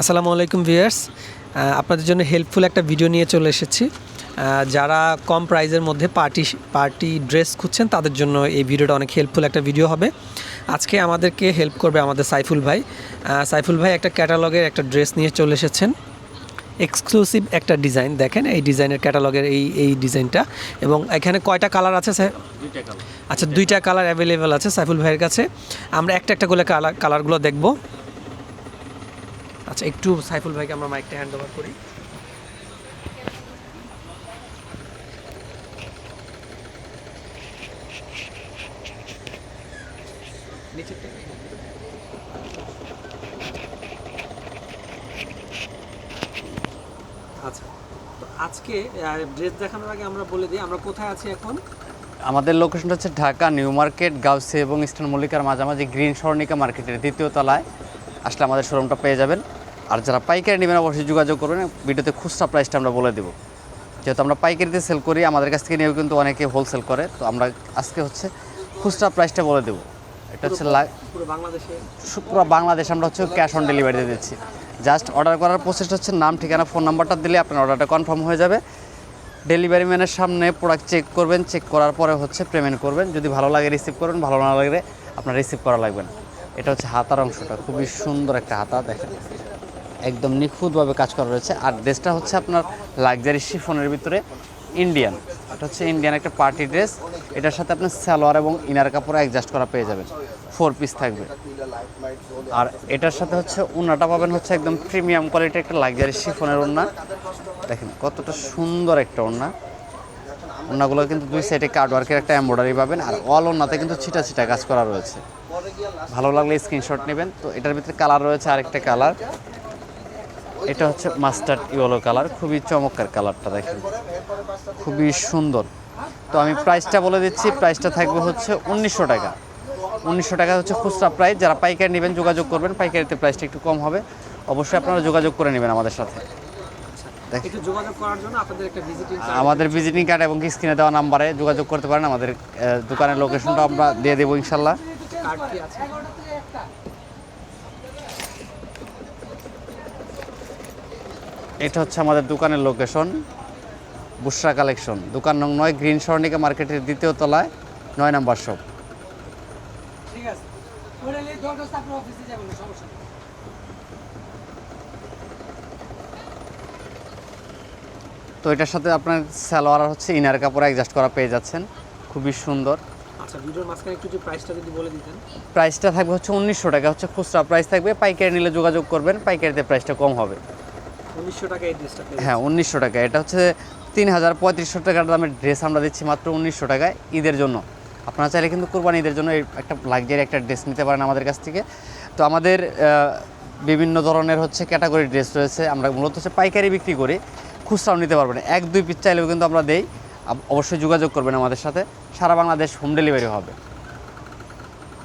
আসসালামু আলাইকুম ভিউয়ার্স। আপনাদের জন্য হেল্পফুল একটা ভিডিও নিয়ে চলে এসেছি। যারা কম প্রাইজের মধ্যে পার্টি পার্টি ড্রেস খুঁজছেন তাদের জন্য এই ভিডিওটা অনেক হেল্পফুল একটা ভিডিও হবে। আজকে আমাদেরকে হেল্প করবে আমাদের সাইফুল ভাই। সাইফুল ভাই একটা ক্যাটালগের একটা ড্রেস নিয়ে চলে এসেছেন। এক্সক্লুসিভ একটা ডিজাইন দেখেন এই ডিজাইনের ক্যাটালগের এই এই ডিজাইনটা এবং এখানে কয়টা কালার আছে স্যার? আচ্ছা দুইটা কালার অ্যাভেলেবেল আছে সাইফুল ভাইয়ের কাছে। আমরা একটা একটা করে কালার কালারগুলো দেখব। আচ্ছা একটু সাইফুল ভাইকে আমরা মাইকটা হ্যান্ড ওভার করি। আচ্ছা তো আজকে ড্রেস দেখানোর আগে আমরা বলে দিই, আমরা কোথায় আছি এখন? আমাদের লোকেশনটা হচ্ছে ঢাকা, নিউ মার্কেট, গাউসে এবং ইস্টার্ন মল্লিকার মাঝামাঝি গ্রিন স্বর্ণিকা মার্কেটের দ্বিতীয় তলায়। আসলে আমাদের শোরুমটা পেয়ে যাবেন। আর যারা পাইকারি নেবেন অবশ্যই যোগাযোগ করবেন ভিডিওতে খুচরা প্রাইসটা আমরা বলে দেবো। যেহেতু আমরা পাইকারিতে সেল করি আমাদের কাছ থেকে নিয়েও কিন্তু অনেকে হোলসেল করে তো আমরা আজকে হচ্ছে খুচরা প্রাইসটা বলে দেবো। এটা হচ্ছে পুরো বাংলাদেশে? পুরো বাংলাদেশ আমরা হচ্ছে ক্যাশ অন ডেলিভারি দিয়ে দিচ্ছি। জাস্ট অর্ডার করার প্রসেসটা হচ্ছে নাম ঠিকানা ফোন নাম্বারটা দিলে আপনার অর্ডারটা কনফার্ম হয়ে যাবে। ডেলিভারি ম্যানের সামনে প্রোডাক্ট চেক করবেন চেক করার পরে হচ্ছে পেমেন্ট করবেন। যদি ভালো লাগে রিসিভ করবেন ভালো না লাগলে আপনার রিসিভ করা লাগবে না। এটা হচ্ছে হাতার অংশটা খুবই সুন্দর একটা হাতা দেখেন। একদম নিখুঁতভাবে কাজ করা রয়েছে। আর ড্রেসটা হচ্ছে আপনার লাক্সারি শিফনের ভিতরে ইন্ডিয়ান। এটা হচ্ছে ইন্ডিয়ান একটা পার্টি ড্রেস। এটার সাথে আপনার সালোয়ার এবং ইনার কাপড় অ্যাডজাস্ট করা পেয়ে যাবেন। ফোর পিস থাকবে। আর এটার সাথে হচ্ছে উন্নাটা পাবেন হচ্ছে একদম প্রিমিয়াম কোয়ালিটির একটা লাক্সারি শিফনের উন্না। দেখেন কতটা সুন্দর একটা ওন্না ওন্নাগুলো কিন্তু দুই সাইডে কার্ডওয়ার্কের একটা এম্ব্রয়ডারি পাবেন। আর অল ওন্নাতে কিন্তু ছিটা ছিটা কাজ করা রয়েছে। ভালো লাগলে স্ক্রিনশট নেবেন। তো এটার ভিতরে কালার রয়েছে আরেকটা কালার এটা হচ্ছে মাস্টার্ড ইয়েলো কালার খুবই চমৎকার কালারটা দেখেন। খুবই সুন্দর। তো আমি প্রাইসটা বলে দিচ্ছি প্রাইসটা থাকবে হচ্ছে উনিশশো টাকা। উনিশশো টাকা হচ্ছে খুচরা প্রাইস। যারা পাইকারি নেবেন যোগাযোগ করবেন পাইকারিতে প্রাইসটা একটু কম হবে। অবশ্যই আপনারা যোগাযোগ করে নেবেন আমাদের সাথে। আমাদের ভিজিটিং কার্ড এবং স্ক্রিনে দেওয়া নাম্বারে যোগাযোগ করতে পারেন। আমাদের দোকানের লোকেশনটা আমরা দিয়ে দেবো ইনশাল্লাহ। এটা হচ্ছে আমাদের দোকানের লোকেশন বুসরা কালেকশন দোকান নং নয় গ্রিন স্বর্ণিকা মার্কেটের দ্বিতীয় তলায় নয় নাম্বার শপ ঠিক আছে। ওটা নিয়ে দরকার আপনার অফিসে যাবেন সমস্যা তো এটার সাথে আপনার সালোয়ার হচ্ছে ইনার কাপড় অ্যাডজাস্ট করা পেয়ে যাচ্ছেন। খুবই সুন্দর। আচ্ছা ভিডিওর মাঝখানে একটু প্রাইসটা যদি বলে দিতেন। প্রাইসটা থাকবে হচ্ছে উনিশশো টাকা হচ্ছে খুচরা। প্রাইস থাকবে পাইকারি নিলে যোগাযোগ করবেন পাইকারিতে প্রাইসটা কম হবে। উনিশশো টাকা এই ড্রেসটা পেয়ে হ্যাঁ উনিশশো টাকা। এটা হচ্ছে তিন হাজার পঁয়ত্রিশশো টাকার দামের ড্রেস আমরা দিচ্ছি মাত্র উনিশশো টাকায় ঈদের জন্য। আপনারা চাইলে কিন্তু কোরবানি ঈদের জন্য এই একটা লাক্সারি একটা ড্রেস নিতে পারেন আমাদের কাছ থেকে। তো আমাদের বিভিন্ন ধরনের হচ্ছে ক্যাটাগরি ড্রেস রয়েছে। আমরা মূলত হচ্ছে পাইকারি বিক্রি করি। খুচরাও নিতে পারবেন। এক দুই পিস চাইলেও কিন্তু আমরা দেই। অবশ্যই যোগাযোগ করবেন আমাদের সাথে। সারা বাংলাদেশ হোম ডেলিভারি হবে।